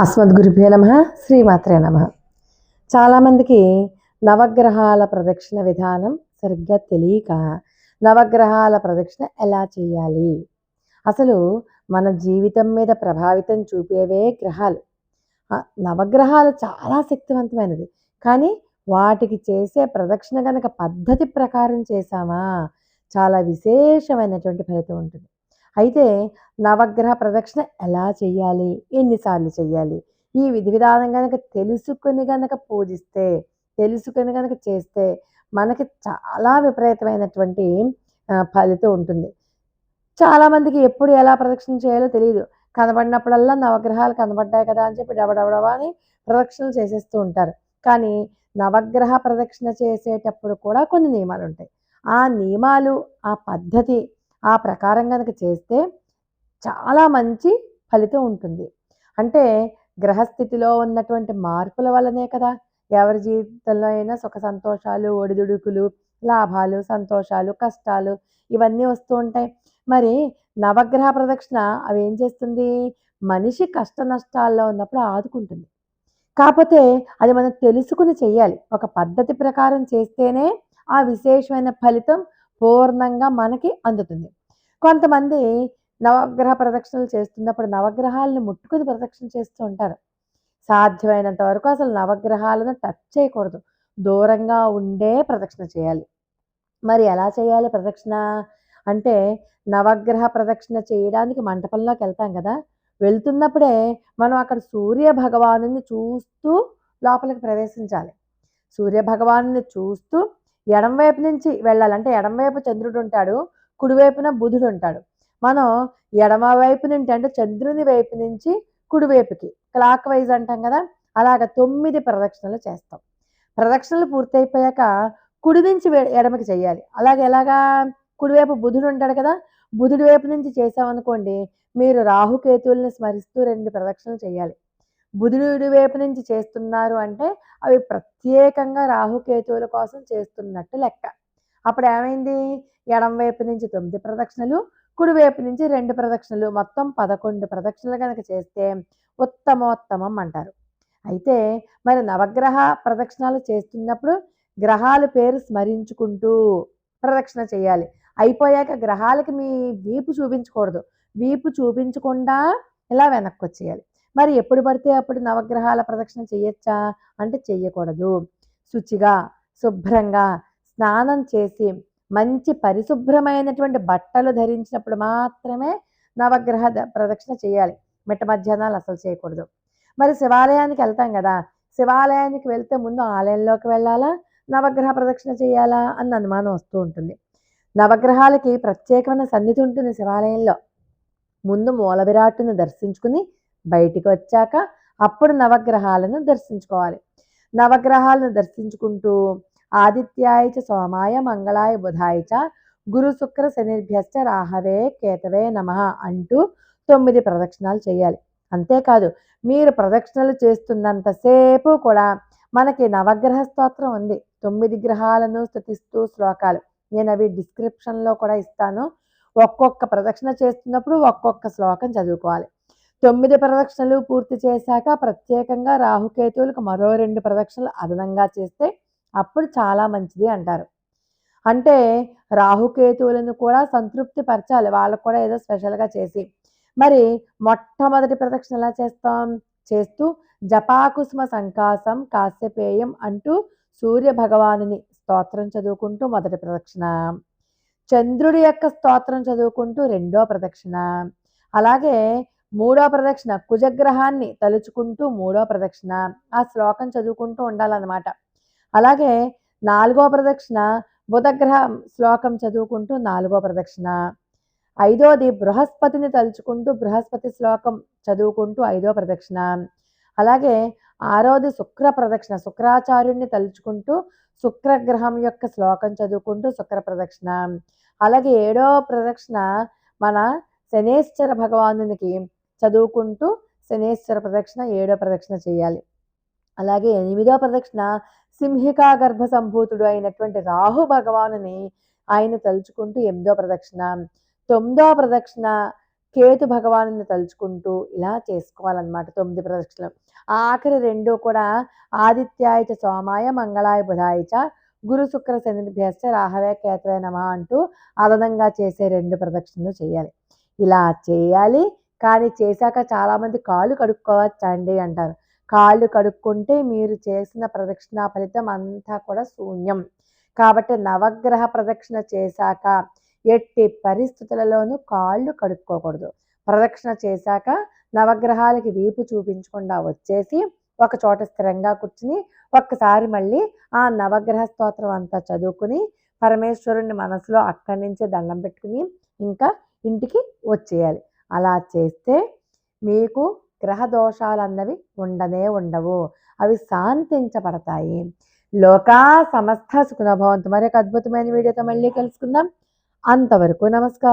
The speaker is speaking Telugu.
అస్మద్గురుభ్యో నమ శ్రీమాత్రే నమ. చాలామందికి నవగ్రహాల ప్రదక్షిణ విధానం సరిగ్గా తెలియక నవగ్రహాల ప్రదక్షిణ ఎలా చేయాలి? అసలు మన జీవితం మీద ప్రభావితం చూపేవే గ్రహాలు. నవగ్రహాలు చాలా శక్తివంతమైనది. కానీ వాటికి చేసే ప్రదక్షిణ కనుక పద్ధతి ప్రకారం చేశామా? చాలా విశేషమైనటువంటి ఫలితం ఉంటుంది. అయితే నవగ్రహ ప్రదక్షిణ ఎలా చేయాలి? ఎన్నిసార్లు చేయాలి? ఈ విధి విధానం కనుక తెలుసుకొని కనుక పూజిస్తే తెలుసుకొని కనుక చేస్తే మనకి చాలా విపరీతమైనటువంటి ఫలితం ఉంటుంది. చాలామందికి ఎప్పుడు ఎలా ప్రదక్షిణ చేయాలో తెలియదు కనబడినప్పుడల్లా నవగ్రహాలు కనబడ్డాయి కదా అని చెప్పి డబడబడబా అని ప్రదక్షిణలు చేసేస్తూ ఉంటారు. కానీ నవగ్రహ ప్రదక్షిణ చేసేటప్పుడు కూడా కొన్ని నియమాలు ఉంటాయి. ఆ నియమాలు ఆ పద్ధతి ఆ ప్రకారం కనుక చేస్తే చాలా మంచి ఫలితం ఉంటుంది. అంటే గ్రహస్థితిలో ఉన్నటువంటి మార్పుల వల్లనే కదా ఎవరి జీవితంలో అయినా సుఖ సంతోషాలు ఒడిదుడుకులు లాభాలు సంతోషాలు కష్టాలు ఇవన్నీ వస్తూ ఉంటాయి. మరి నవగ్రహ ప్రదక్షిణ అవి ఏం చేస్తుంది? మనిషి కష్ట నష్టాల్లో ఉన్నప్పుడు ఆదుకుంటుంది. కాకపోతే అది మనం తెలుసుకుని చేయాలి ఒక పద్ధతి ప్రకారం చేస్తేనే ఆ విశేషమైన ఫలితం పూర్ణంగా మనకి అందుతుంది. కొంతమంది నవగ్రహ ప్రదక్షిణలు చేస్తున్నప్పుడు నవగ్రహాలను ముట్టుకుని ప్రదక్షిణ చేస్తూ ఉంటారు. సాధ్యమైనంత వరకు అసలు నవగ్రహాలను టచ్ చేయకూడదు. దూరంగా ఉండే ప్రదక్షిణ చేయాలి. మరి ఎలా చేయాలి ప్రదక్షిణ? అంటే నవగ్రహ ప్రదక్షిణ చేయడానికి మంటపంలోకి వెళ్తాం కదా. వెళ్తున్నప్పుడే మనం అక్కడ సూర్య భగవాను చూస్తూ లోపలికి ప్రవేశించాలి. సూర్య భగవాను చూస్తూ ఎడంవైపు నుంచి వెళ్ళాలంటే ఎడంవైపు చంద్రుడు ఉంటాడు కుడివైపున బుధుడు ఉంటాడు. మనం ఎడమ వైపు నుండి అంటే చంద్రుని వైపు నుంచి కుడివైపుకి క్లాక్ వైజ్ అంటాం కదా అలాగ తొమ్మిది ప్రదక్షిణలు చేస్తాం. ప్రదక్షిణలు పూర్తయిపోయాక కుడి నుంచి ఎడమకి చేయాలి. అలాగే ఎలాగా? కుడివైపు బుధుడు ఉంటాడు కదా బుధుడి వైపు నుంచి చేసామనుకోండి మీరు రాహుకేతువుల్ని స్మరిస్తూ రెండు ప్రదక్షిణలు చేయాలి. బుధుడి వైపు నుంచి చేస్తున్నారు అంటే అవి ప్రత్యేకంగా రాహుకేతువుల కోసం చేస్తున్నట్టు లెక్క. అప్పుడు ఏమైంది? ఎడం వైపు నుంచి తొమ్మిది ప్రదక్షిణలు కుడివైపు నుంచి రెండు ప్రదక్షిణలు మొత్తం పదకొండు ప్రదక్షిణలు కనుక చేస్తే ఉత్తమోత్తమం అంటారు. అయితే మరి నవగ్రహ ప్రదక్షిణాలు చేస్తున్నప్పుడు గ్రహాల పేరు స్మరించుకుంటూ ప్రదక్షిణ చేయాలి. అయిపోయాక గ్రహాలకి మీ వీపు చూపించకూడదు. వీపు చూపించకుండా ఇలా వెనక్కి వచ్చేయాలి. మరి ఎప్పుడు పడితే అప్పుడు నవగ్రహాల ప్రదక్షిణ చేయొచ్చా? అంటే చేయకూడదు శుచిగా శుభ్రంగా స్నానం చేసి మంచి పరిశుభ్రమైనటువంటి బట్టలు ధరించినప్పుడు మాత్రమే నవగ్రహ ద- ప్రదక్షిణ చేయాలి. మిట్ట మధ్యాహ్నాలు అసలు చేయకూడదు. మరి శివాలయానికి వెళ్తాం కదా? శివాలయానికి వెళ్తే ముందు ఆలయంలోకి వెళ్ళాలా? నవగ్రహ ప్రదక్షిణ చేయాలా? అన్న అనుమానం వస్తూ ఉంటుంది. నవగ్రహాలకి ప్రత్యేకమైన సన్నిధి ఉంటుంది శివాలయంలో. ముందు మూల విరాట్టును దర్శించుకుని బయటికి వచ్చాక అప్పుడు నవగ్రహాలను దర్శించుకోవాలి. నవగ్రహాలను దర్శించుకుంటూ ఆదిత్యాయచ సోమాయ మంగళాయ బుధాయిచ గురు శుక్ర శనిభ్యశ్చ రాహవే కేతవే నమ అంటూ తొమ్మిది ప్రదక్షిణాలు చేయాలి. అంతేకాదు మీరు ప్రదక్షిణలు చేస్తున్నంతసేపు కూడా మనకి నవగ్రహ స్తోత్రం ఉంది. తొమ్మిది గ్రహాలను స్థుతిస్తూ శ్లోకాలు. నేను అవి డిస్క్రిప్షన్లో కూడా ఇస్తాను. ఒక్కొక్క ప్రదక్షిణ చేస్తున్నప్పుడు ఒక్కొక్క శ్లోకం చదువుకోవాలి. తొమ్మిది ప్రదక్షిణలు పూర్తి చేశాక ప్రత్యేకంగా రాహుకేతువులకు మరో రెండు ప్రదక్షిణలు అదనంగా చేస్తే అప్పుడు చాలా మంచిది అంటారు. అంటే రాహుకేతువులను కూడా సంతృప్తి పరచాలి. వాళ్ళకు కూడా ఏదో స్పెషల్గా చేసి. మరి మొట్టమొదటి ప్రదక్షిణ ఎలా చేస్తాం? చేస్తూ జపాకుసుమ సంకాసం కాశ్యపేయం అంటూ సూర్య భగవానుని స్తోత్రం చదువుకుంటూ మొదటి ప్రదక్షిణ. చంద్రుడి యొక్క స్తోత్రం చదువుకుంటూ రెండో ప్రదక్షిణ. అలాగే మూడో ప్రదక్షిణ కుజగ్రహాన్ని తలుచుకుంటూ మూడో ప్రదక్షిణ. ఆ శ్లోకం చదువుకుంటూ ఉండాలన్నమాట. అలాగే నాలుగో ప్రదక్షిణ బుధగ్రహ శ్లోకం చదువుకుంటూ నాలుగో ప్రదక్షిణ. ఐదోది బృహస్పతిని తలుచుకుంటూ బృహస్పతి శ్లోకం చదువుకుంటూ ఐదో ప్రదక్షిణ. అలాగే ఆరోది శుక్ర ప్రదక్షిణ శుక్రాచార్యుడిని తలుచుకుంటూ శుక్రగ్రహం యొక్క శ్లోకం చదువుకుంటూ శుక్ర ప్రదక్షిణ. అలాగే ఏడో ప్రదక్షిణ మన శనేశ్వర భగవానునికి చదువుకుంటూ శనేశ్వర ప్రదక్షిణ ఏడో ప్రదక్షిణ చేయాలి. అలాగే ఎనిమిదో ప్రదక్షిణ సింహికా గర్భ సంభూతుడు అయినటువంటి రాహు భగవానుని ఆయన తలుచుకుంటూ ఎనిమిదో ప్రదక్షిణ తొమ్మిదో ప్రదక్షిణ కేతు భగవాను తలుచుకుంటూ ఇలా చేసుకోవాలన్నమాట తొమ్మిది ప్రదక్షిణలు. ఆఖరి రెండు కూడా ఆదిత్యాయచ సోమాయ మంగళాయ బుధాయిచ గురు శుక్ర శనిభ్యశ్చ రాహవే కేతవే నమ అంటూ అదనంగా చేసే రెండు ప్రదక్షిణలు చేయాలి. ఇలా చేయాలి కానీ చేశాక చాలామంది కాళ్ళు కడుక్కోవచ్చండి అంటారు. కాళ్ళు కడుక్కుంటే మీరు చేసిన ప్రదక్షిణ ఫలితం అంతా కూడా శూన్యం. కాబట్టి నవగ్రహ ప్రదక్షిణ చేశాక ఎట్టి పరిస్థితులలోనూ కాళ్ళు కడుక్కోకూడదు. ప్రదక్షిణ చేశాక నవగ్రహాలకి వీపు చూపించకుండా వచ్చేసి ఒక చోట స్థిరంగా కూర్చుని ఒక్కసారి మళ్ళీ ఆ నవగ్రహ స్తోత్రం అంతా చదువుకుని పరమేశ్వరుని మనసులో అక్కడి నుంచే దండం పెట్టుకుని ఇంకా ఇంటికి వచ్చేయాలి. అలా చేస్తే మీకు గ్రహ దోషాలు అన్నవి ఉండనే ఉండవు. అవి శాంతించబడతాయి. లోకా సమస్త సుఖనభవంతు మరొక అద్భుతమైన వీడియోతో మళ్ళీ కలుసుకుందాం. అంతవరకు నమస్కారం.